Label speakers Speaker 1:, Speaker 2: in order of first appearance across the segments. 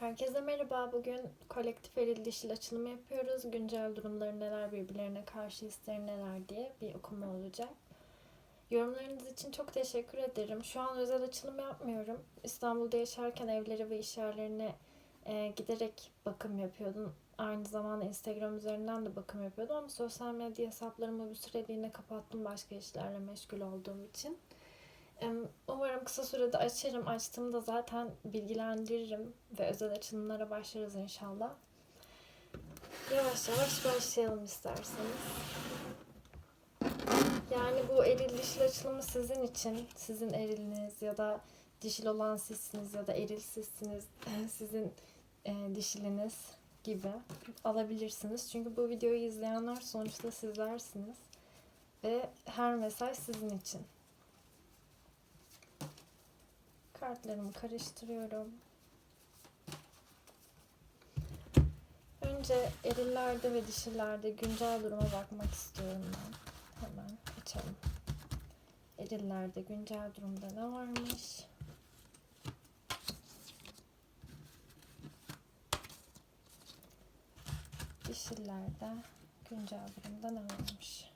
Speaker 1: Herkese merhaba. Bugün kolektif eril dişil açılımı yapıyoruz. Güncel durumları neler, birbirlerine karşı hisleri neler diye bir okuma olacak. Yorumlarınız için çok teşekkür ederim. Şu an özel açılım yapmıyorum. İstanbul'da yaşarken evlere ve iş yerlerine e, giderek bakım yapıyordum. Aynı zamanda Instagram üzerinden de bakım yapıyordum ama sosyal medya hesaplarımı bir süreliğine kapattım başka işlerle meşgul olduğum için. Umarım kısa sürede açarım. Açtığımda zaten bilgilendiririm ve özel açılımlara başlarız inşallah. Yavaş yavaş başlayalım isterseniz. Yani bu eril dişil açılımı sizin için, sizin eriliniz ya da dişil olan sizsiniz ya da eril sizsiniz, sizin e, dişiliniz gibi alabilirsiniz. Çünkü bu videoyu izleyenler sonuçta sizlersiniz ve her mesaj sizin için. Kartlarımı karıştırıyorum. Önce erillerde ve dişillerde güncel duruma bakmak istiyorum ben. Hemen açalım. Erillerde güncel durumda ne varmış? Dişillerde güncel durumda ne varmış?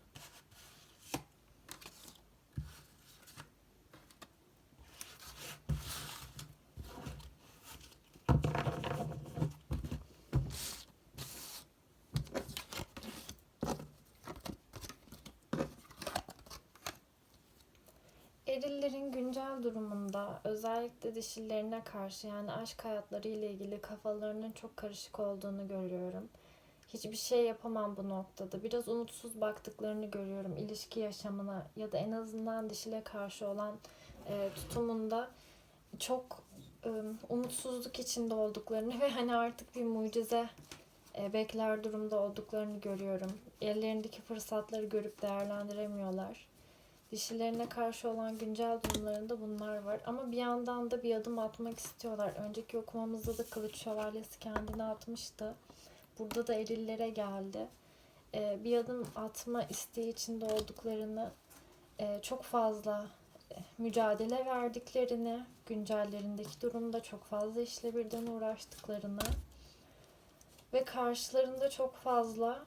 Speaker 1: Erillerin güncel durumunda özellikle dişillerine karşı yani aşk hayatları ile ilgili kafalarının çok karışık olduğunu görüyorum. Hiçbir şey yapamam bu noktada. Biraz umutsuz baktıklarını görüyorum ilişki yaşamına ya da en azından dişile karşı olan e, tutumunda çok e, umutsuzluk içinde olduklarını ve hani artık bir mucize e, bekler durumda olduklarını görüyorum. Ellerindeki fırsatları görüp değerlendiremiyorlar. Dişilerine karşı olan güncel durumlarında bunlar var. Ama bir yandan da bir adım atmak istiyorlar. Önceki okumamızda da Kılıç Şövalyesi kendini atmıştı. Burada da erillere geldi. Ee, bir adım atma isteği içinde olduklarını, e, çok fazla e, mücadele verdiklerini, güncellerindeki durumda çok fazla işle birden uğraştıklarını ve karşılarında çok fazla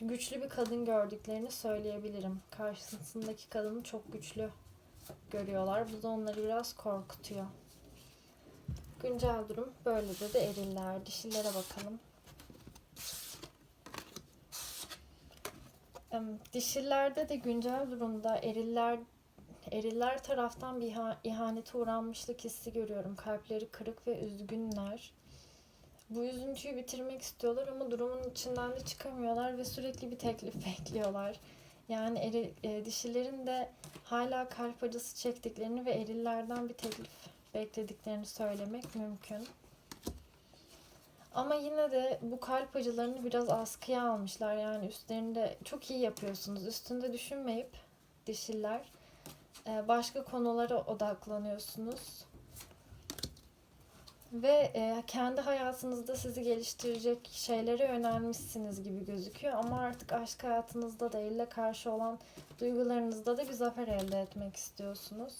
Speaker 1: güçlü bir kadın gördüklerini söyleyebilirim. Karşısındaki kadını çok güçlü görüyorlar. Bu da onları biraz korkutuyor. Güncel durum böyle de eriller. Dişillere bakalım. Dişillerde de güncel durumda eriller eriller taraftan bir iha- ihanete uğranmışlık hissi görüyorum. Kalpleri kırık ve üzgünler. Bu üzüntüyü bitirmek istiyorlar ama durumun içinden de çıkamıyorlar ve sürekli bir teklif bekliyorlar. Yani eri, e, dişilerin de hala kalp acısı çektiklerini ve erillerden bir teklif beklediklerini söylemek mümkün. Ama yine de bu kalp acılarını biraz askıya almışlar. Yani üstlerinde çok iyi yapıyorsunuz. Üstünde düşünmeyip dişiller e, başka konulara odaklanıyorsunuz. Ve e, kendi hayatınızda sizi geliştirecek şeylere yönelmişsiniz gibi gözüküyor. Ama artık aşk hayatınızda da elle karşı olan duygularınızda da bir zafer elde etmek istiyorsunuz.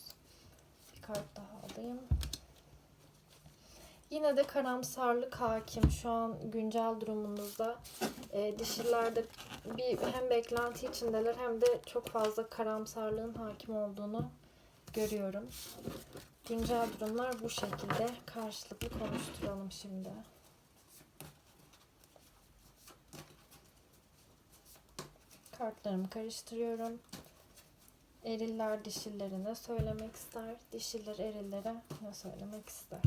Speaker 1: Bir kart daha alayım. Yine de karamsarlık hakim şu an güncel durumunuzda. E, dişilerde bir hem beklenti içindeler hem de çok fazla karamsarlığın hakim olduğunu görüyorum. Güncel durumlar bu şekilde. Karşılıklı konuşturalım şimdi. Kartlarımı karıştırıyorum. Eriller dişillere ne söylemek ister? Dişiller erillere ne söylemek ister?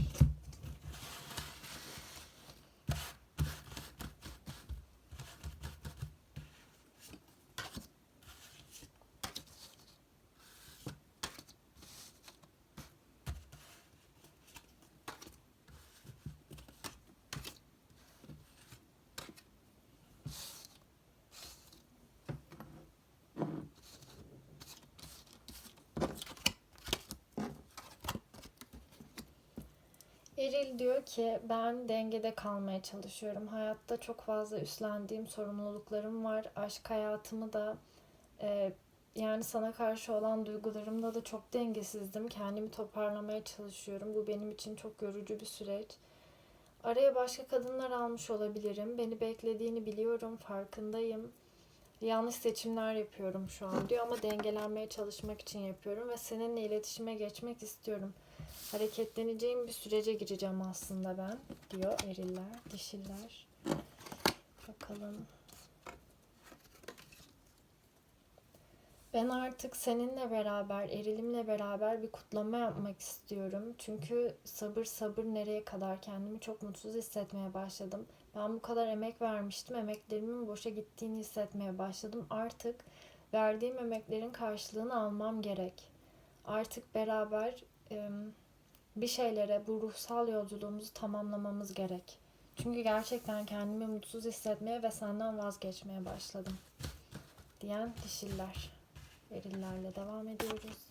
Speaker 1: Eril diyor ki ben dengede kalmaya çalışıyorum. Hayatta çok fazla üstlendiğim sorumluluklarım var. Aşk hayatımı da e, yani sana karşı olan duygularımda da çok dengesizdim. Kendimi toparlamaya çalışıyorum. Bu benim için çok yorucu bir süreç. Araya başka kadınlar almış olabilirim. Beni beklediğini biliyorum, farkındayım. Yanlış seçimler yapıyorum şu an diyor ama dengelenmeye çalışmak için yapıyorum ve seninle iletişime geçmek istiyorum. Hareketleneceğim bir sürece gireceğim aslında ben diyor eriller, dişiller. Bakalım. Ben artık seninle beraber, erilimle beraber bir kutlama yapmak istiyorum. Çünkü sabır sabır nereye kadar kendimi çok mutsuz hissetmeye başladım. Ben bu kadar emek vermiştim. Emeklerimin boşa gittiğini hissetmeye başladım. Artık verdiğim emeklerin karşılığını almam gerek. Artık beraber bir şeylere bu ruhsal yolculuğumuzu tamamlamamız gerek. Çünkü gerçekten kendimi mutsuz hissetmeye ve senden vazgeçmeye başladım. Diyen dişiller. Erillerle devam ediyoruz.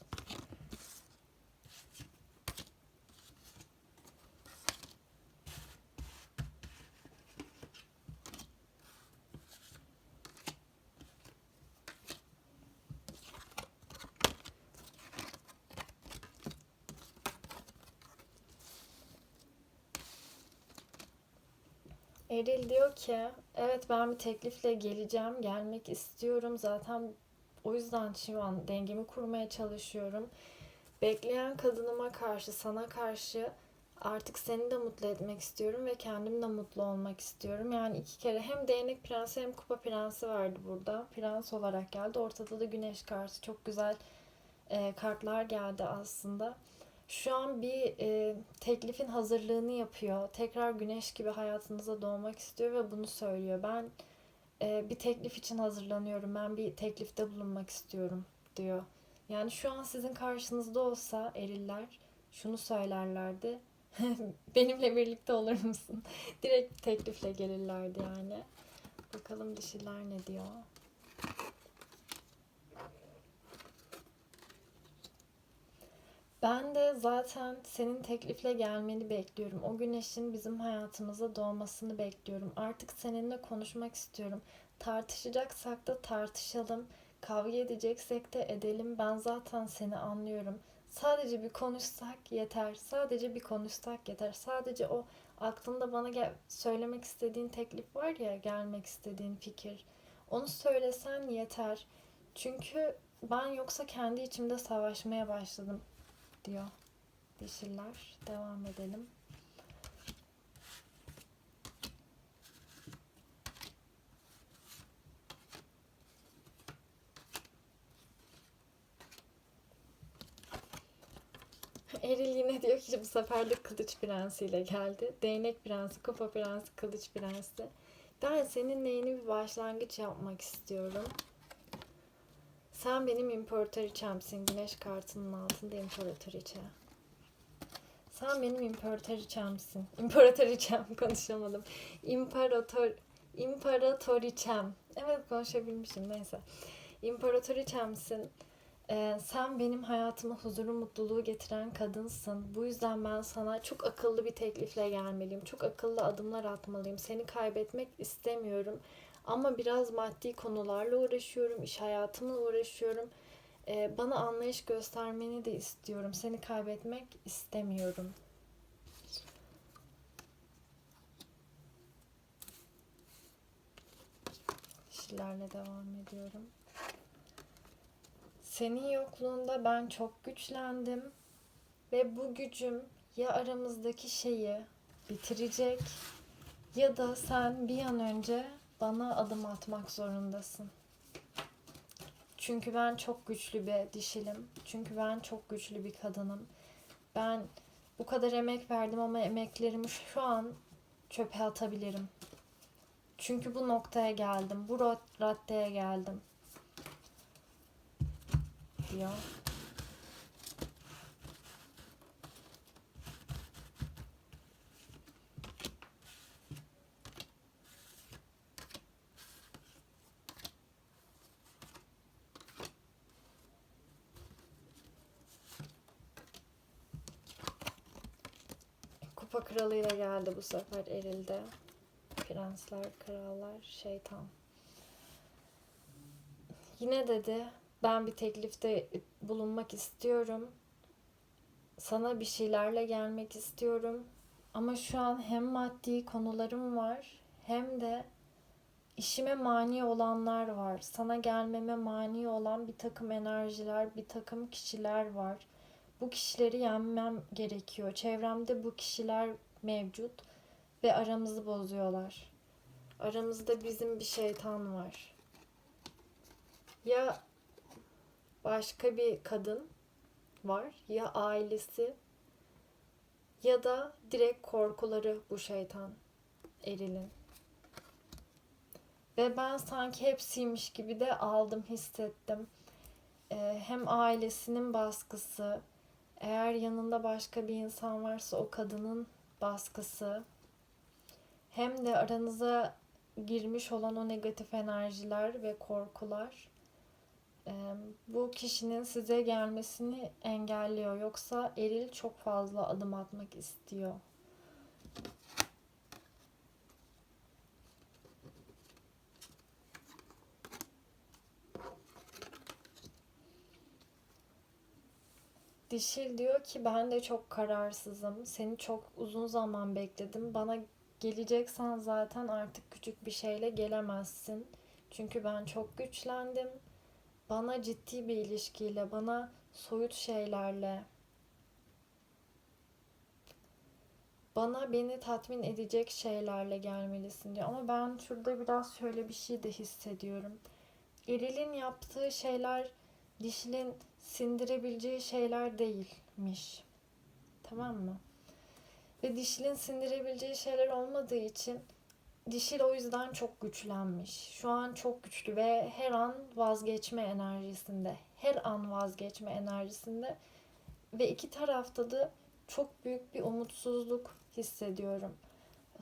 Speaker 1: Eril diyor ki, evet ben bir teklifle geleceğim, gelmek istiyorum. Zaten o yüzden şu an dengemi kurmaya çalışıyorum. Bekleyen kadınıma karşı, sana karşı artık seni de mutlu etmek istiyorum ve kendim de mutlu olmak istiyorum. Yani iki kere hem değnek prensi hem kupa prensi vardı burada. Prens olarak geldi. Ortada da güneş kartı. Çok güzel e, kartlar geldi aslında. Şu an bir e, teklifin hazırlığını yapıyor. Tekrar güneş gibi hayatınıza doğmak istiyor ve bunu söylüyor. Ben e, bir teklif için hazırlanıyorum. Ben bir teklifte bulunmak istiyorum diyor. Yani şu an sizin karşınızda olsa eriller şunu söylerlerdi. Benimle birlikte olur musun? Direkt teklifle gelirlerdi yani. Bakalım dişiler ne diyor. Ben de zaten senin teklifle gelmeni bekliyorum. O güneşin bizim hayatımıza doğmasını bekliyorum. Artık seninle konuşmak istiyorum. Tartışacaksak da tartışalım. Kavga edeceksek de edelim. Ben zaten seni anlıyorum. Sadece bir konuşsak yeter. Sadece bir konuşsak yeter. Sadece o aklında bana gel söylemek istediğin teklif var ya, gelmek istediğin fikir. Onu söylesen yeter. Çünkü ben yoksa kendi içimde savaşmaya başladım diyor dişiler. Devam edelim. Eril yine diyor ki bu sefer de kılıç prensiyle geldi. Değnek prensi, kupa prensi, kılıç prensi. Ben seninle yeni bir başlangıç yapmak istiyorum. Sen benim imparatoriçemsin. Güneş kartının altında imparatoriçe. Sen benim imparatoriçemsin. İmparatoriçem konuşamadım. İmparator imparatoriçem. Evet konuşabilmişim neyse. İmparatoriçemsin. Ee, sen benim hayatıma huzuru, mutluluğu getiren kadınsın. Bu yüzden ben sana çok akıllı bir teklifle gelmeliyim. Çok akıllı adımlar atmalıyım. Seni kaybetmek istemiyorum. Ama biraz maddi konularla uğraşıyorum, iş hayatımla uğraşıyorum. Ee, bana anlayış göstermeni de istiyorum. Seni kaybetmek istemiyorum. Kişilerle devam ediyorum. Senin yokluğunda ben çok güçlendim ve bu gücüm ya aramızdaki şeyi bitirecek ya da sen bir an önce bana adım atmak zorundasın. Çünkü ben çok güçlü bir dişilim. Çünkü ben çok güçlü bir kadınım. Ben bu kadar emek verdim ama emeklerimi şu an çöpe atabilirim. Çünkü bu noktaya geldim. Bu raddeye geldim. Diyor. Kupa kralıyla geldi bu sefer erilde. Prensler, krallar, şeytan. Yine dedi ben bir teklifte bulunmak istiyorum. Sana bir şeylerle gelmek istiyorum. Ama şu an hem maddi konularım var hem de işime mani olanlar var. Sana gelmeme mani olan bir takım enerjiler, bir takım kişiler var. Bu kişileri yenmem gerekiyor. Çevremde bu kişiler mevcut ve aramızı bozuyorlar. Aramızda bizim bir şeytan var. Ya başka bir kadın var ya ailesi ya da direkt korkuları bu şeytan erilin. Ve ben sanki hepsiymiş gibi de aldım, hissettim. Ee, hem ailesinin baskısı, eğer yanında başka bir insan varsa o kadının baskısı, hem de aranıza girmiş olan o negatif enerjiler ve korkular bu kişinin size gelmesini engelliyor. Yoksa eril çok fazla adım atmak istiyor. Dişil diyor ki ben de çok kararsızım. Seni çok uzun zaman bekledim. Bana geleceksen zaten artık küçük bir şeyle gelemezsin. Çünkü ben çok güçlendim. Bana ciddi bir ilişkiyle, bana soyut şeylerle, bana beni tatmin edecek şeylerle gelmelisin diyor. Ama ben şurada biraz şöyle bir şey de hissediyorum. Eril'in yaptığı şeyler dişilin sindirebileceği şeyler değilmiş. Tamam mı? Ve dişilin sindirebileceği şeyler olmadığı için dişil o yüzden çok güçlenmiş. Şu an çok güçlü ve her an vazgeçme enerjisinde. Her an vazgeçme enerjisinde. Ve iki tarafta da çok büyük bir umutsuzluk hissediyorum.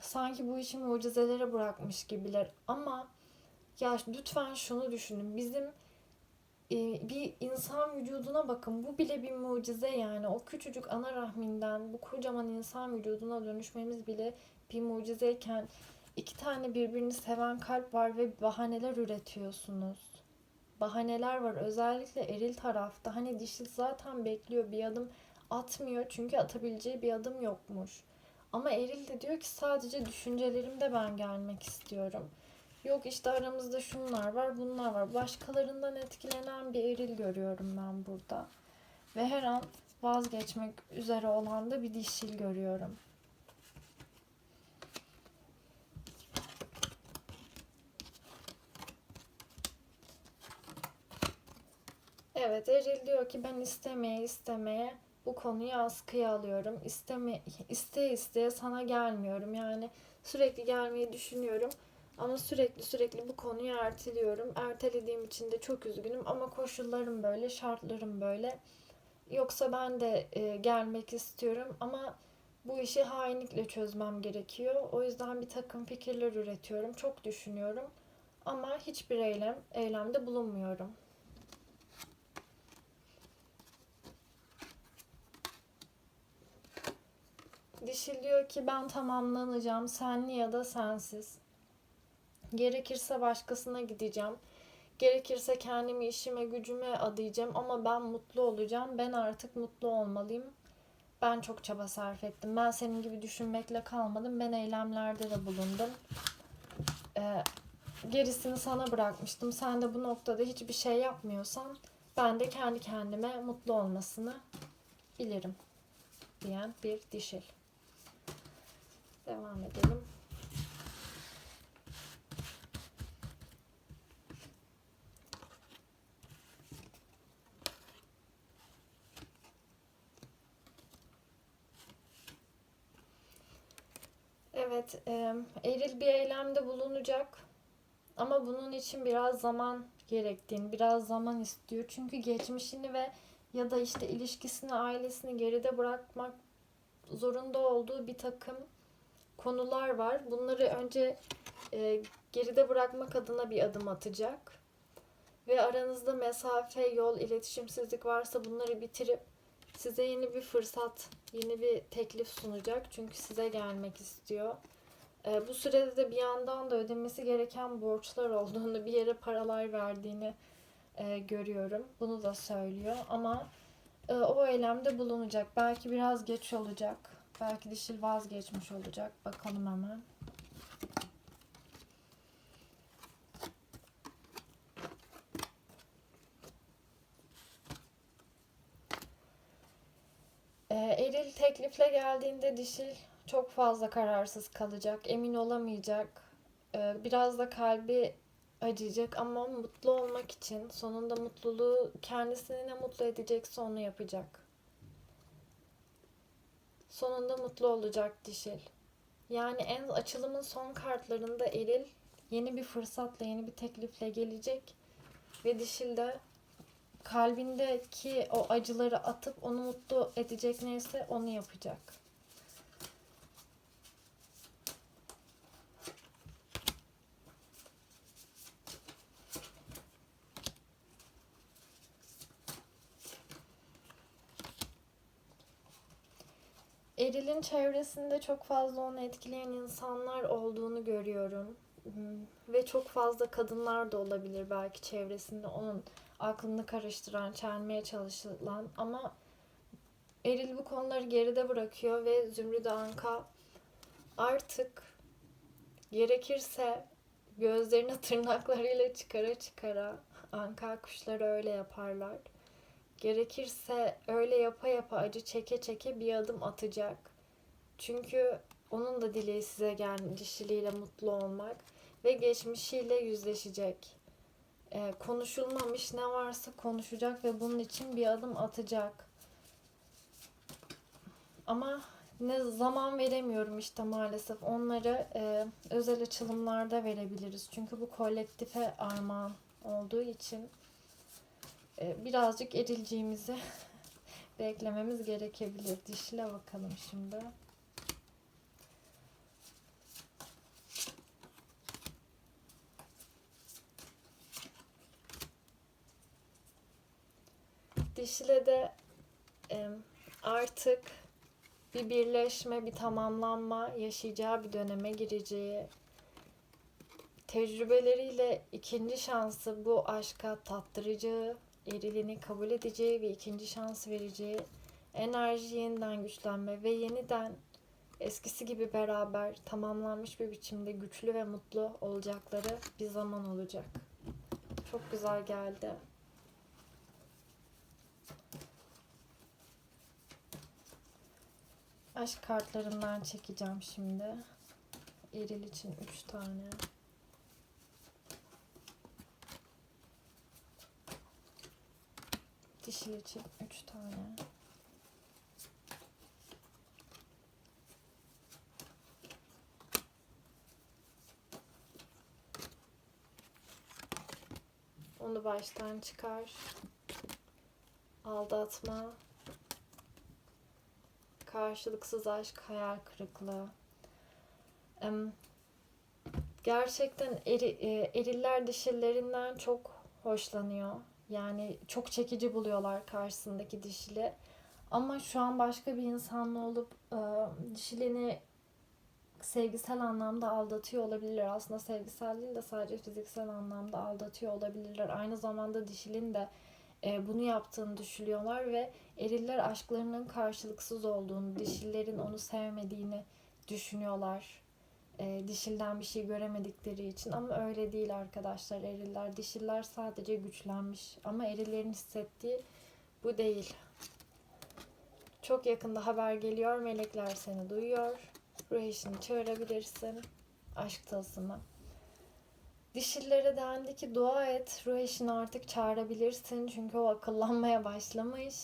Speaker 1: Sanki bu işi mucizelere bırakmış gibiler. Ama ya lütfen şunu düşünün. Bizim bir insan vücuduna bakın. Bu bile bir mucize yani. O küçücük ana rahminden bu kocaman insan vücuduna dönüşmemiz bile bir mucizeyken iki tane birbirini seven kalp var ve bahaneler üretiyorsunuz. Bahaneler var. Özellikle eril tarafta. Hani dişi zaten bekliyor bir adım atmıyor çünkü atabileceği bir adım yokmuş. Ama eril de diyor ki sadece düşüncelerimde ben gelmek istiyorum. Yok işte aramızda şunlar var, bunlar var. Başkalarından etkilenen bir eril görüyorum ben burada. Ve her an vazgeçmek üzere olan da bir dişil görüyorum. Evet, Eril diyor ki ben istemeye istemeye bu konuyu askıya alıyorum. İsteme, isteye isteye sana gelmiyorum. Yani sürekli gelmeyi düşünüyorum. Ama sürekli sürekli bu konuyu erteliyorum. Ertelediğim için de çok üzgünüm ama koşullarım böyle, şartlarım böyle. Yoksa ben de e, gelmek istiyorum ama bu işi hainlikle çözmem gerekiyor. O yüzden bir takım fikirler üretiyorum. Çok düşünüyorum ama hiçbir eylem, eylemde bulunmuyorum. Dişil diyor ki ben tamamlanacağım senli ya da sensiz. Gerekirse başkasına gideceğim. Gerekirse kendimi işime gücüme adayacağım ama ben mutlu olacağım. Ben artık mutlu olmalıyım. Ben çok çaba sarf ettim. Ben senin gibi düşünmekle kalmadım. Ben eylemlerde de bulundum. Ee, gerisini sana bırakmıştım. Sen de bu noktada hiçbir şey yapmıyorsan ben de kendi kendime mutlu olmasını bilirim diyen bir dişil. Devam edelim. Evet, e, eril bir eylemde bulunacak. Ama bunun için biraz zaman gerektiğini, biraz zaman istiyor. Çünkü geçmişini ve ya da işte ilişkisini, ailesini geride bırakmak zorunda olduğu bir takım konular var. Bunları önce e, geride bırakmak adına bir adım atacak. Ve aranızda mesafe, yol, iletişimsizlik varsa bunları bitirip size yeni bir fırsat, yeni bir teklif sunacak. Çünkü size gelmek istiyor. E, bu sürede de bir yandan da ödemesi gereken borçlar olduğunu, bir yere paralar verdiğini e, görüyorum. Bunu da söylüyor ama e, o eylemde bulunacak. Belki biraz geç olacak Belki dişil vazgeçmiş olacak. Bakalım hemen. Eril teklifle geldiğinde dişil çok fazla kararsız kalacak, emin olamayacak. Ee, biraz da kalbi acıyacak ama mutlu olmak için sonunda mutluluğu kendisini ne mutlu edecekse onu yapacak. Sonunda mutlu olacak dişil. Yani en açılımın son kartlarında eril yeni bir fırsatla, yeni bir teklifle gelecek ve dişil de kalbindeki o acıları atıp onu mutlu edecek neyse onu yapacak. Eril'in çevresinde çok fazla onu etkileyen insanlar olduğunu görüyorum. Ve çok fazla kadınlar da olabilir belki çevresinde onun aklını karıştıran, çelmeye çalışılan ama Eril bu konuları geride bırakıyor ve Zümrüt Anka artık gerekirse gözlerini tırnaklarıyla çıkara çıkara Anka kuşları öyle yaparlar. Gerekirse öyle yapa yapa acı çeke çeke bir adım atacak. Çünkü onun da dileği size gelmişliğiyle mutlu olmak ve geçmişiyle yüzleşecek. Ee, konuşulmamış ne varsa konuşacak ve bunun için bir adım atacak. Ama ne zaman veremiyorum işte maalesef. Onları e, özel açılımlarda verebiliriz. Çünkü bu kolektife armağan olduğu için e, birazcık erilciğimizi beklememiz gerekebilir. Dişle bakalım şimdi. Dişile de e, artık bir birleşme, bir tamamlanma yaşayacağı bir döneme gireceği, tecrübeleriyle ikinci şansı bu aşka tattıracağı, erilini kabul edeceği ve ikinci şans vereceği, enerji yeniden güçlenme ve yeniden eskisi gibi beraber tamamlanmış bir biçimde güçlü ve mutlu olacakları bir zaman olacak. Çok güzel geldi. Aşk kartlarından çekeceğim şimdi. Eril için 3 tane. Dişil için 3 tane. Onu baştan çıkar. Aldatma. Karşılıksız aşk, hayal kırıklığı. Gerçekten eri, e, eriller dişillerinden çok hoşlanıyor. Yani çok çekici buluyorlar karşısındaki dişili. Ama şu an başka bir insanla olup e, dişilini sevgisel anlamda aldatıyor olabilirler. Aslında sevgisel değil de sadece fiziksel anlamda aldatıyor olabilirler. Aynı zamanda dişilin de bunu yaptığını düşünüyorlar ve eriller aşklarının karşılıksız olduğunu, dişillerin onu sevmediğini düşünüyorlar. E, dişilden bir şey göremedikleri için ama öyle değil arkadaşlar eriller. Dişiller sadece güçlenmiş ama erillerin hissettiği bu değil. Çok yakında haber geliyor. Melekler seni duyuyor. Ruh eşini çağırabilirsin. Aşk tılsımı. Dişillere dendi ki dua et. Ruh eşini artık çağırabilirsin. Çünkü o akıllanmaya başlamış.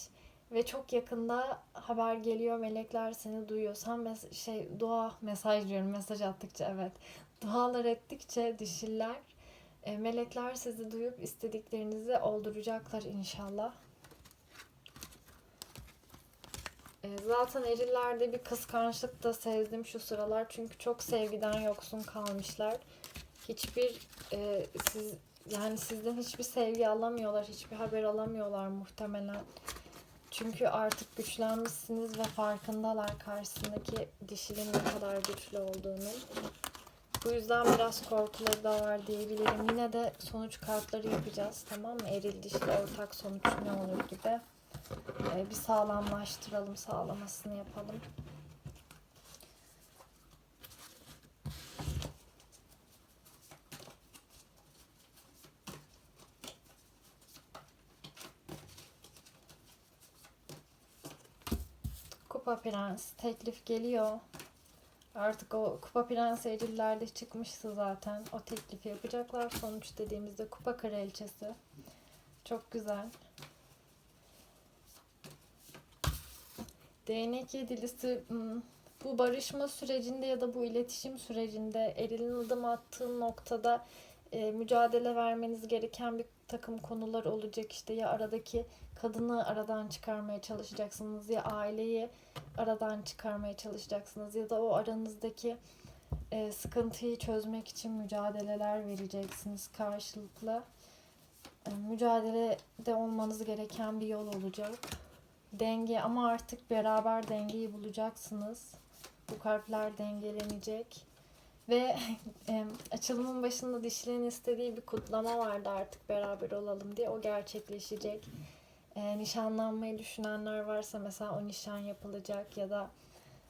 Speaker 1: Ve çok yakında haber geliyor. Melekler seni duyuyor. Sen mes- şey dua mesaj diyorum. Mesaj attıkça evet. Dualar ettikçe dişiller e, melekler sizi duyup istediklerinizi olduracaklar inşallah. E, Zaten erillerde bir kıskançlık da sezdim şu sıralar. Çünkü çok sevgiden yoksun kalmışlar. Hiçbir e, siz yani sizden hiçbir sevgi alamıyorlar, hiçbir haber alamıyorlar muhtemelen. Çünkü artık güçlenmişsiniz ve farkındalar karşısındaki dişinin ne kadar güçlü olduğunu. Bu yüzden biraz korkuları da var diyebilirim. Yine de sonuç kartları yapacağız tamam mı? Eril dişli ortak sonuç ne olur gibi. Ee, bir sağlamlaştıralım, sağlamasını yapalım. Kupa Prens teklif geliyor. Artık o Kupa Prens erillerde çıkmıştı zaten. O teklifi yapacaklar. Sonuç dediğimizde Kupa Kraliçesi. Çok güzel. Değnek yedilisi hmm, bu barışma sürecinde ya da bu iletişim sürecinde erilin adım attığı noktada e, mücadele vermeniz gereken bir takım konular olacak. İşte ya aradaki kadını aradan çıkarmaya çalışacaksınız ya aileyi aradan çıkarmaya çalışacaksınız ya da o aranızdaki e, sıkıntıyı çözmek için mücadeleler vereceksiniz karşılıklı. E, mücadelede olmanız gereken bir yol olacak. Denge ama artık beraber dengeyi bulacaksınız. Bu kalpler dengelenecek. Ve e, açılımın başında dişlerin istediği bir kutlama vardı artık beraber olalım diye. O gerçekleşecek. E, nişanlanmayı düşünenler varsa mesela o nişan yapılacak ya da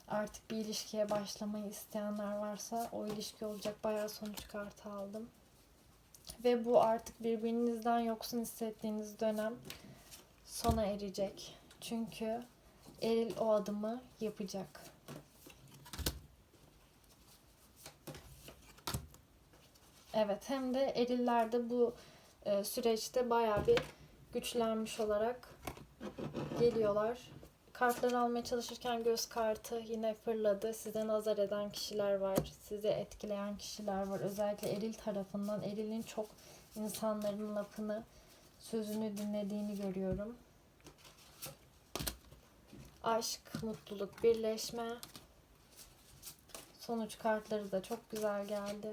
Speaker 1: artık bir ilişkiye başlamayı isteyenler varsa o ilişki olacak. Bayağı sonuç kartı aldım. Ve bu artık birbirinizden yoksun hissettiğiniz dönem sona erecek. Çünkü Eril o adımı yapacak. Evet hem de eriller de bu e, süreçte bayağı bir güçlenmiş olarak geliyorlar. Kartları almaya çalışırken göz kartı yine fırladı. Size nazar eden kişiler var. Sizi etkileyen kişiler var. Özellikle eril tarafından. Erilin çok insanların lafını, sözünü dinlediğini görüyorum. Aşk, mutluluk, birleşme. Sonuç kartları da çok güzel geldi.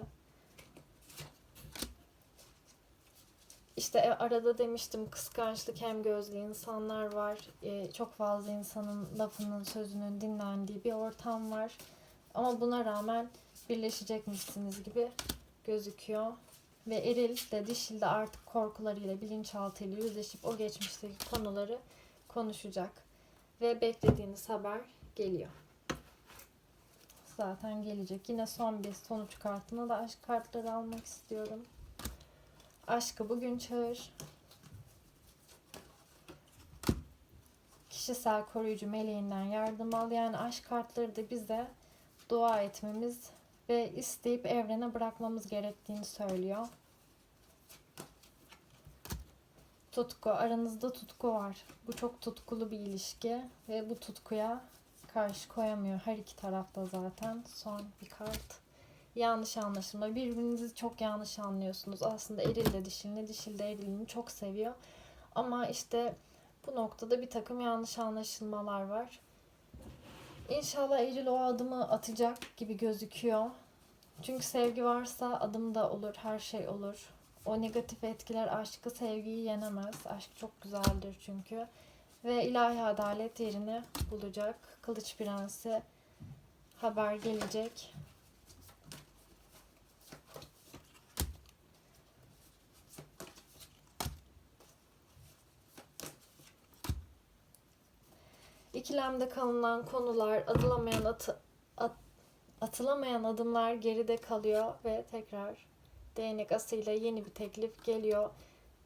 Speaker 1: İşte e, arada demiştim kıskançlık hem gözlü insanlar var. Ee, çok fazla insanın lafının sözünün dinlendiği bir ortam var. Ama buna rağmen birleşecekmişsiniz gibi gözüküyor. Ve eril de dişil de artık korkularıyla, bilinçaltıyla yüzleşip o geçmişteki konuları konuşacak. Ve beklediğiniz haber geliyor. Zaten gelecek. Yine son bir sonuç kartına da aşk kartları almak istiyorum. Aşkı bugün çağır. Kişisel koruyucu meleğinden yardım al. Yani aşk kartları da bize dua etmemiz ve isteyip evrene bırakmamız gerektiğini söylüyor. Tutku. Aranızda tutku var. Bu çok tutkulu bir ilişki ve bu tutkuya karşı koyamıyor her iki tarafta zaten. Son bir kart yanlış anlaşılma. Birbirinizi çok yanlış anlıyorsunuz. Aslında eril de dişilini, dişil de erilini çok seviyor. Ama işte bu noktada bir takım yanlış anlaşılmalar var. İnşallah Eril o adımı atacak gibi gözüküyor. Çünkü sevgi varsa adım da olur, her şey olur. O negatif etkiler aşkı, sevgiyi yenemez. Aşk çok güzeldir çünkü. Ve ilahi adalet yerini bulacak. Kılıç Prensi haber gelecek. İkilemde kalınan konular, atılamayan atı, at, atılamayan adımlar geride kalıyor ve tekrar değnek asıyla yeni bir teklif geliyor.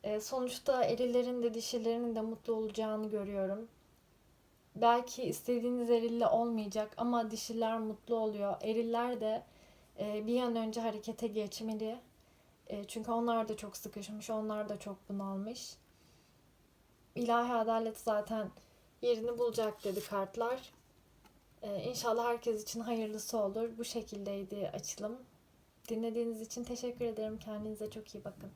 Speaker 1: E, sonuçta erilerin de dişilerin de mutlu olacağını görüyorum. Belki istediğiniz erille olmayacak ama dişiler mutlu oluyor. Eriller de e, bir an önce harekete geçmeli. E, çünkü onlar da çok sıkışmış, onlar da çok bunalmış. İlahi adalet zaten yerini bulacak dedi kartlar. Ee, inşallah herkes için hayırlısı olur. Bu şekildeydi açılım. Dinlediğiniz için teşekkür ederim. Kendinize çok iyi bakın.